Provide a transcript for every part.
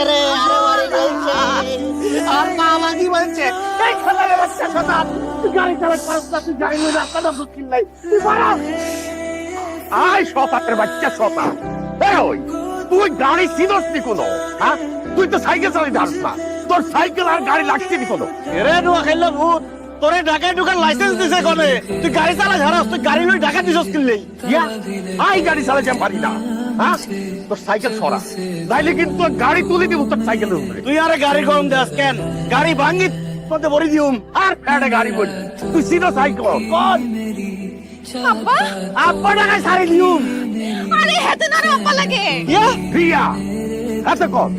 রে আরে বাড়ি বলছে বাচ্চা শতান তুই গাড়ি তুই গাড়ি চিনস নি কোনো হ্যাঁ তুই তো সাইকেল চালাতে পারস না তোর সাইকেল আর গাড়ি লাগছে নি কোনো এরে নুয়া খেললে ভূত তোরে ঢাকায় ঢুকার লাইসেন্স দিছে কোনে তুই গাড়ি চালা ঝাড়াস তুই গাড়ি লই ঢাকা দিছস কিনলেই ইয়া? আই গাড়ি চালাতে আমি পারি না। হ্যাঁ? তোর সাইকেল সরা। তাইলে কিন্তু গাড়ি তুলে দিব তোর সাইকেলের উপরে। তুই আরে গাড়ি গরম দেস কেন? গাড়ি ভাঙ্গি মধ্যে ভরি দিউম। আর ফ্যাটে গাড়ি বলি তুই সিধা সাইকেল। কোন আব্বা? আব্বা ঢাকায় সারি দিউম। আরে হেতে না রে আব্বা লাগে। ইয়া? রিয়া? এত কম?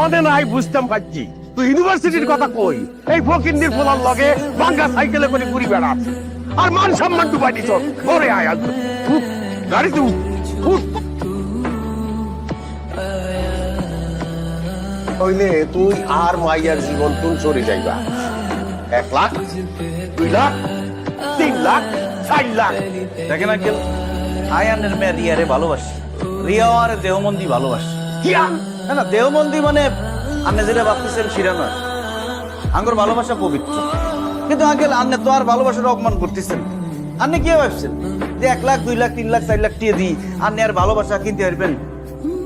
অনে নাই বুঝতাম পাচ্ছি। তুই ইউনিভার্সিটির কথা কই? এই ফকিন্দির ফোলার লগে বাঙ্গা সাইকেলে করে ঘুরি বেড়াস। আর মান সম্মান ডুবাই দিছ ওরে। আয় আজ উঠ উঠ হইলে তুই আর মাইয়ার জীবন তুই চলে যাইবা। এক লাখ দুই লাখ তিন লাখ চার লাখ। দেখেন আঙ্কেল আয়ানের মেয়ে রিয়ারে ভালোবাসি। রিয়াও আর দেহমন্দি ভালোবাসি। না দেহমন্দি মানে আপনি যেটা ভাবতেছেন সেটা নয়। আঙ্গুর ভালোবাসা পবিত্র। কিন্তু আঙ্কেল আপনি তো আর ভালোবাসার অপমান করতেছেন। আপনি কি ভাবছেন? যে এক লাখ দুই লাখ তিন লাখ চার লাখ টিয়ে দিই আপনি আর ভালোবাসা কিনতে পারবেন?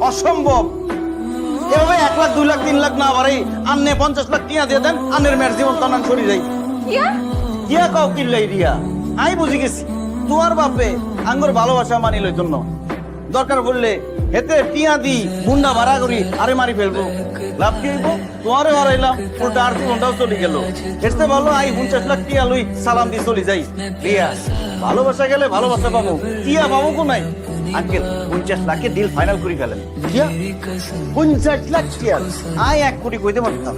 অসম্ভব! এভাবে এক লাখ দুই লাখ তিন লাখ না বাড়াই আপনি পঞ্চাশ লাখ টিয়া দিয়ে দেন আন্নের মেয়ের জীবন তনান সরি যাই কিয়া কাউ কিনলাই রিয়া আমি বুঝি গেছি। তোমার বাপে আঙ্গুর ভালোবাসা মানি লই জন্য। দরকার বললে হেতে টিয়া দি মুন্ডা ভাড়া করি, আরে মারি ফেলব। লাভ কি হইব? তোমারে হারাইলাম, উল্টা আর জীবনটাও চলে গেল। হেতে ভালো, আই পঞ্চাশ লাখ টিয়া লই সালাম দিয়ে চলে যাই। রিয়া ভালোবাসা গেলে ভালোবাসা পাবো। টিয়া পাবো কো নাই আঙ্কেল, পঞ্চাশ লাখে ডিল ফাইনাল করে ফেলেন। পঞ্চাশ লাখ কিয়া আই এক কোটি কইতে পারতাম।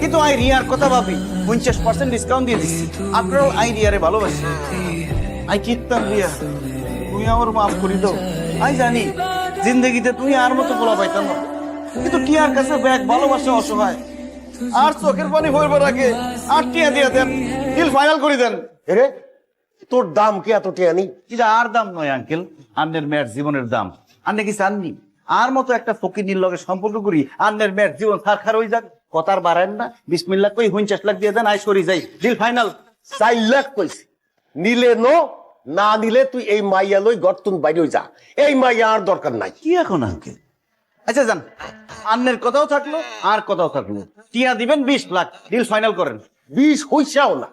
কিন্তু আই রিয়ার কথা ভাবি, পঞ্চাশ পার্সেন্ট ডিসকাউন্ট দিয়ে দিচ্ছি আপনারাও আই রিয়ারে ভালোবাসি আই কিত্তাম রিয়া, তুমি আমার মাফ করি দাও। আই জানি জিন্দগিতে তুমি আর মতো বলা পাইতাম না। কিন্তু টিয়ার কাছে ব্যাগ ভালোবাসা অসহায়। আর চোখের পানি হইবার আগে আর টিয়া দিয়ে দেন ডিল ফাইনাল করে দেন। রে তোর দাম কি এত টিয়ানি এটা আর দাম নয় আঙ্কেল আন্নের মেয়ের জীবনের দাম। আন্নে কি চাননি? আর মতো একটা ফকির লগে সম্পর্ক করি আন্নের মেয়ের জীবন সারখার হয়ে যাক। কথার বাড়ায় না বিসমিল্লা কই পঞ্চাশ লাখ দিয়ে দেন আই সরি যাই। ডিল ফাইনাল চার লাখ কইছি। নিলে নো না নিলে তুই এই মাইয়া লই গর্তন বাইরে যা। এই মাইয়া আর দরকার নাই। কি এখন আঙ্কেল? আচ্ছা যান। আন্নের কথাও থাকল আর কথাও থাকল টিয়া দিবেন বিশ লাখ ডিল ফাইনাল করেন। বিষ হইসাও না।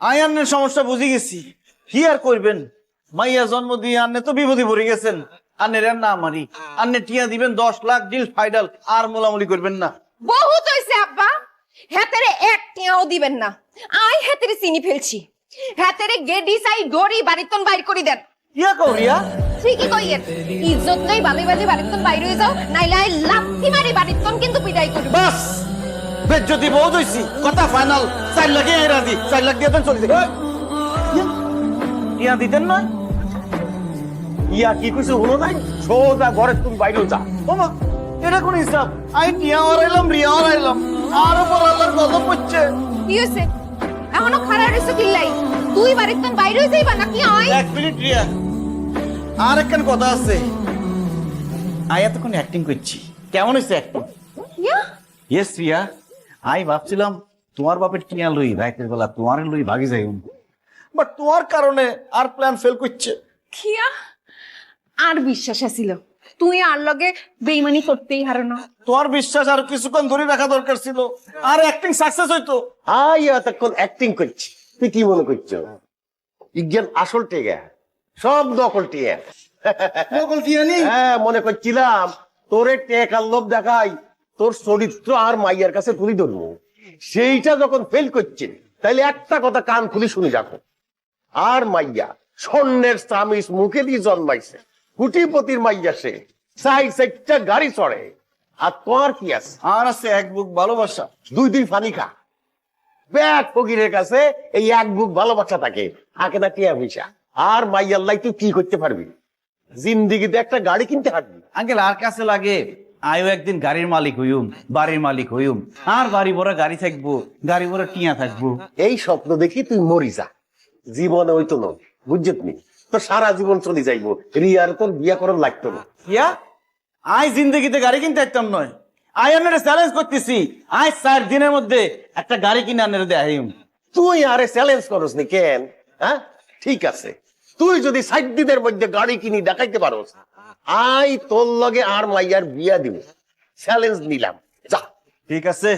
আই আন্নের সমস্যা বুঝে গেছি। কি আর করবেন মাইয়া জন্ম দিয়ে আন্নে তো বিপদে পড়ে গেছেন। আন্নের আর না মারি আন্নে টিয়া দিবেন দশ লাখ ডিল ফাইনাল আর মোলামুলি করবেন না। বহুত হইছে আব্বা। হেতেরে এক টিয়াও দিবেন না। আই হেতেরে চিনি ফেলছি। হেতেরে গেডি সাই ডরি বাড়িতন বাইর করে দেন। ইয়া কৌরিয়া তুই কি কইয়ের ইজ্জত নাই বালে বালে বাড়িতন বাইর হয়ে যাও নাইলে আই লাথি মারি বাড়িতন কিন্তু বিদায় করব বাস! বেজ্জতি বহুত হইছি কথা ফাইনাল। চার লাখে এরা দি চার লাখ দিয়ে দেন চলে যাই টিয়া দিতেন না? ইয়া কি কইছে হলো নাই? সোজা ঘরে তুমি বাইরে যা ওমা এটা কোন হিসাব? আই টিয়া হারাইলাম রিয়া হারাইলাম। আর উপর আল্লাহর গজব হচ্ছে। কি হইছে? এখনও খারাপ হইছে কিল্লাই তুই বাড়িতন বাইর হয়ে যাইবা নাকি আই? এক মিনিট রিয়া। আর একখান কথা আছে। আই এতক্ষণ অ্যাক্টিং করছি। কেমন হয়েছে অ্যাক্টিং ইয়া? ইয়েস রিয়া। আই ভাবছিলাম তোমার বাপের টিয়া লই? রাইতের বেলা তোমার লই ভাগি যাই বাট তোমার কারণে আর প্ল্যান ফেল করছে। খিয়া আর বিশ্বাস আছিল। তুই আর লগে বেইমানি করতেই হারো না। তোমার বিশ্বাস আর কিছুক্ষণ ধরে রাখা দরকার ছিল। আর অ্যাক্টিং সাকসেস হইতো। আই এতক্ষণ অ্যাক্টিং করছি। তুই কি মনে করছ? ইজ্ঞান আসল টেগা সব নকল টিয়া। নকল টিয়া নি হ্যাঁ মনে করছিলাম। তোরে টেকার লোভ দেখাই তোর চরিত্র আর মাইয়ার কাছে তুলি ধরবো। সেইটা যখন ফেল করছে তাইলে একটা কথা কান খুলি শুনে যাকো আর মাইয়া স্বর্ণের স্বামীর মুখে দিয়ে জন্মাইছে। কুটিপতির মাইয়া সে। সাইড সাইডটা গাড়ি চড়ে। আর তোমার কি আছে? আর আছে এক বুক ভালোবাসা। দুই দুই ফানি খা। ব্যাগ ফকিরের কাছে এই এক বুক ভালোবাসা থাকে। থাকে না টিয়া পয়সা। আর মাইয়াল্লাই তুই কি করতে পারবি? জিন্দিগিতে একটা গাড়ি কিনতে পারবি আঙ্কেল আর কাছে লাগে? আয়ও একদিন গাড়ির মালিক হইম বাড়ির মালিক হইম। আর বাড়ি ভরা গাড়ি থাকব গাড়ি ভরা টিয়া থাকব। এই স্বপ্ন দেখি তুই মরি যা। জীবনে হইতো নয় বুঝছত নি? তো সারা জীবন চলে যাইবো। রিয়ার তোর বিয়া করার লাগতো না। ইয়া? আই জিন্দগিতে গাড়ি কিনতে একদম নয়। আই আপনারা চ্যালেঞ্জ করতেছি। আই চার দিনের মধ্যে একটা গাড়ি কিনে আনের দেখাইম তুই আরে চ্যালেঞ্জ করস নি কেন? হ্যাঁ? ঠিক আছে। তুই যদি ষাট দিনের মধ্যে গাড়ি কিনি দেখাইতে পারোস আই তোর লগে আর মাইয়ার বিয়া দিব। চ্যালেঞ্জ নিলাম। যা। ঠিক আছে।